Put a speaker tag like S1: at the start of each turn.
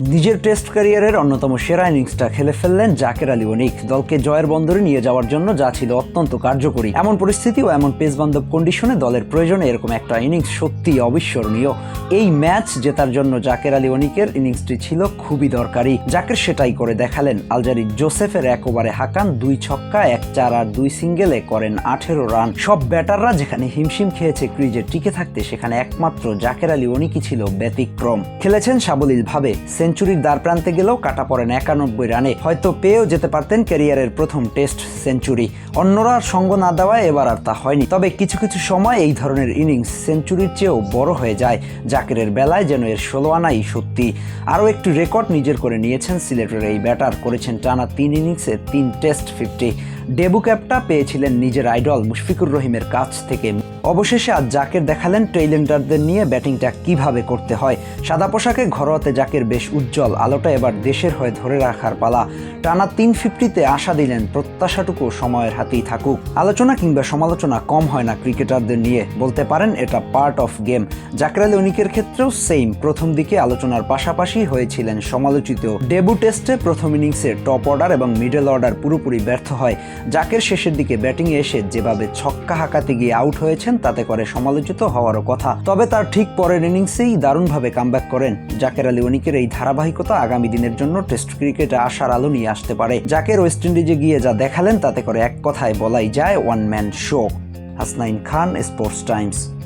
S1: নিজের টেস্ট ক্যারিয়ারের অন্যতম সেরা ইনিংসটা খেলে ফেললেন জাকের আলী অনিক দলকে জয়ের বন্দরে নিয়ে যাওয়ার জন্য যা ছিল অত্যন্ত কার্যকরী। এমন পরিস্থিতি ও এমন পেস বান্ধব কন্ডিশনে দলের প্রয়োজনে এরকম একটা ইনিংস সত্যি অবিস্মরণীয়। এই ম্যাচ জেতার জন্য জাকের আলী অনিকের ইনিংসটি ছিল খুবই দরকারি। জাকের সেটাই করে দেখালেন আলজারি জোসেফের এক ওভারে হাকান দুই ছক্কা, এক চার আর দুই সিঙ্গেলে করেন আঠেরো রান। সব ব্যাটাররা যেখানে হিমশিম খেয়েছে ক্রিজে টিকে থাকতে সেখানে একমাত্র জাকের আলী অনিকই ছিল ব্যতিক্রম। খেলেছেন সাবলীলভাবে সেঞ্চুরির দ্বার প্রান্তে গেলেও কাটা পড়েন একানব্বই রানে। হয়তো পেয়েও যেতে পারতেন ক্যারিয়ারের প্রথম টেস্ট সেঞ্চুরি। অন্যরা সঙ্গ না দেওয়ায় এবার আর তা হয়নি। তবে কিছু কিছু সময় এই ধরনের ইনিংস সেঞ্চুরির চেয়েও বড় হয়ে যায়। জাকিরের বেলায় যেন এর ষোলো আনাই সত্যি। আরও একটি রেকর্ড নিজের করে নিয়েছেন সিলেটের এই ব্যাটার। করেছেন টানা তিন ইনিংসে তিন টেস্ট ফিফটি। ডেবু ক্যাপটা পেয়েছিলেন নিজের আইডল মুশফিকুর রহিমের কাছ থেকে। অবশেষে আজ জাকের দেখালেন টেইলেন্ডারদের নিয়ে ব্যাটিংটা কীভাবে করতে হয়। সাদা পোশাকে ঘরোয়াতে জাকের বেশ উজ্জ্বল, আলোটা এবার দেশের হয়ে ধরে রাখার পালা। টানা তিন ফিফটিতে আশা দিলেন প্রত্যাশাটুকু সময়ের হাতেই থাকুক। আলোচনা কিংবা সমালোচনা কম হয় না ক্রিকেটারদের নিয়ে, বলতে পারেন এটা part of game Jaker Ali অনিকের ক্ষেত্রেও সেম প্রথম দিকে আলোচনার পাশাপাশি হয়েছিলেন সমালোচিত। ডেবু টেস্টে প্রথম ইনিংসে টপ অর্ডার এবং মিডল অর্ডার পুরোপুরি ব্যর্থ হয়। জাকের শেষের দিকে ব্যাটিংয়ে এসে যেভাবে ছক্কা হাঁকাতে গিয়ে আউট হয়েছেন তাতে করে সমালোচিত হওয়ারও কথা। তবে তার ঠিক পরের ইনিংসেই দারুণভাবে কামব্যাক করেন। জাকের আলী অনিকের এই ধারাবাহিকতা আগামী দিনের জন্য টেস্ট ক্রিকেটে আসার আলো নিয়ে আসতে পারে। জাকের ওয়েস্ট ইন্ডিজে গিয়ে যা দেখালেন তাতে করে এক কথায় বলাই যায় one man show. Hasnain Khan, Sports Times.